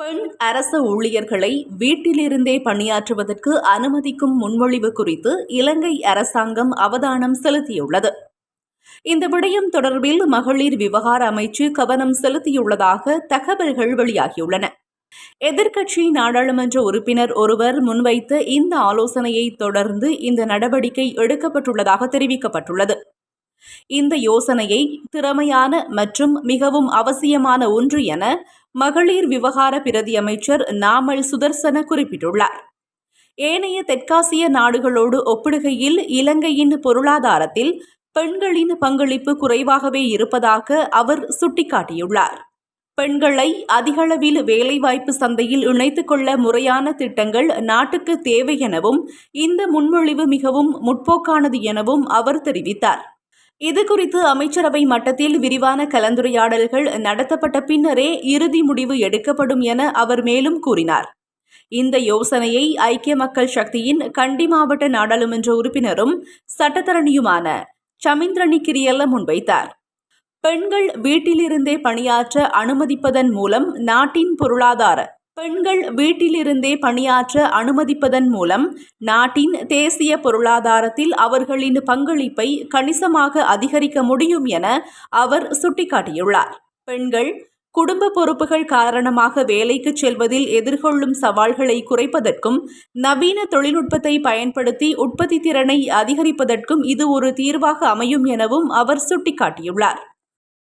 பெண் அரச ஊழியர்களை வீட்டிலிருந்தே பணியாற்றுவதற்கு அனுமதிக்கும் முன்மொழிவு குறித்து இலங்கை அரசாங்கம் அவதானம் செலுத்தியுள்ளது. இந்த விடயம் தொடர்பில் மகளிர் விவகார அமைச்சு கவனம் செலுத்தியுள்ளதாக தகவல்கள் வெளியாகியுள்ளன. எதிர்க்கட்சி நாடாளுமன்ற உறுப்பினர் ஒருவர் முன்வைத்த இந்த ஆலோசனையை தொடர்ந்து இந்த நடவடிக்கை எடுக்கப்பட்டுள்ளதாக தெரிவிக்கப்பட்டுள்ளது. இந்த யோசனையை திறமையான மற்றும் மிகவும் அவசியமான ஒன்று என மகளிர் விவகார பிரதி அமைச்சர் நாமல் சுதர்சன குறிப்பிட்டுள்ளார். ஏனைய தெற்காசிய நாடுகளோடு ஒப்பிடுகையில் இலங்கையின் பொருளாதாரத்தில் பெண்களின் பங்களிப்பு குறைவாகவே இருப்பதாக அவர் சுட்டிக்காட்டியுள்ளார். பெண்களை அதிகளவில் வேலைவாய்ப்பு சந்தையில் இணைத்துக் கொள்ள முறையான திட்டங்கள் நாட்டுக்கு தேவை எனவும் இந்த முன்மொழிவு மிகவும் முற்போக்கானது எனவும் அவர் தெரிவித்தார். இதுகுறித்து அமைச்சரவை மட்டத்தில் விரிவான கலந்துரையாடல்கள் நடத்தப்பட்ட பின்னரே இறுதி முடிவு எடுக்கப்படும் என அவர் மேலும் கூறினார். இந்த யோசனையை ஐக்கிய மக்கள் சக்தியின் கண்டி மாவட்ட நாடாளுமன்ற உறுப்பினரும் சட்டத்தரணியுமான சமிந்திரனி கிரியல்ல முன்வைத்தார். பெண்கள் வீட்டிலிருந்தே பணியாற்ற அனுமதிப்பதன் மூலம் நாட்டின் பொருளாதார பெண்கள் வீட்டிலிருந்தே பணியாற்ற அனுமதிப்பதன் மூலம் நாட்டின் தேசிய பொருளாதாரத்தில் அவர்களின் பங்களிப்பை கணிசமாக அதிகரிக்க முடியும் என அவர் சுட்டிக்காட்டியுள்ளார். பெண்கள் குடும்ப பொறுப்புகள் காரணமாக வேலைக்கு செல்வதில் எதிர்கொள்ளும் சவால்களை குறைப்பதற்கும் நவீன தொழில்நுட்பத்தை பயன்படுத்தி உற்பத்தி திறனை அதிகரிப்பதற்கும் இது ஒரு தீர்வாக அமையும் எனவும் அவர் சுட்டிக்காட்டியுள்ளார்.